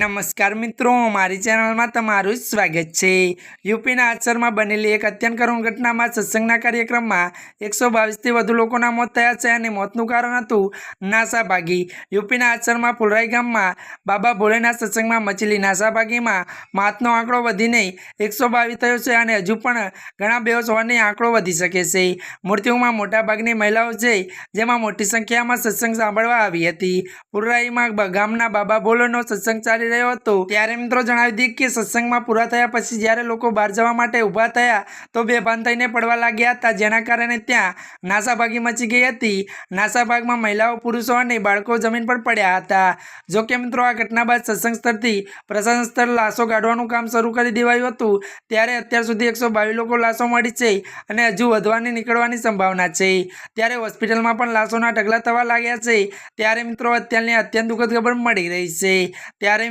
નમસ્કાર મિત્રો, મારી ચેનલમાં તમારું સ્વાગત છે. યુપીના આચરમાં બનેલી એક અત્યંત કરુણ ઘટનામાં સત્સંગના કાર્યક્રમમાં એકસો બાવીસથી વધુ લોકોના મોત થયા છે અને મોતનું કારણ હતું નાસાભાગી. યુપીના આચરમાં પુલરાઈ ગામમાં બાબા ભોલેના સત્સંગમાં મચેલી નાસાભાગીમાં માતનો આંકડો વધીને એકસો બાવીસ થયો છે અને હજુ પણ ઘણા બેહોશ હોવાની આંકડો વધી શકે છે. મૃત્યુમાં મોટાભાગની મહિલાઓ છે, જેમાં મોટી સંખ્યામાં સત્સંગ સાંભળવા આવી હતી. પુલરાઈમાં ગામના બાબા ભોલેનો સત્સંગ ચાલી રહ્યો હતો. ત્યારે મિત્રો જણાવી દઈએ કે સત્સંગમાં પૂરા થયા પછી જ્યારે લોકો બહાર જવા માટે ઊભા થયા, તો બેભાન થઈને પડવા લાગ્યા હતા. જેના કારણે ત્યાં નાસાભાગી મચી ગઈ હતી. નાસાભાગમાં મહિલાઓ, પુરુષો અને બાળકો જમીન પર પડ્યા હતા. જોકે મિત્રો, આ ઘટના બાદ સત્સંગ સ્થળથી પ્રશાસન સ્થળ લાશો કાઢવાનું કામ શરૂ કરી દેવાયું હતું. ત્યારે અત્યાર સુધી એકસો બાવીસ લોકો લાશો મળી છે અને હજુ વધવાની, નીકળવાની સંભાવના છે. ત્યારે હોસ્પિટલમાં પણ લાશોના ઢગલા થવા લાગ્યા છે. ત્યારે મિત્રો, અત્યારની અત્યંત દુઃખદ ખબર મળી રહી છે. ત્યારે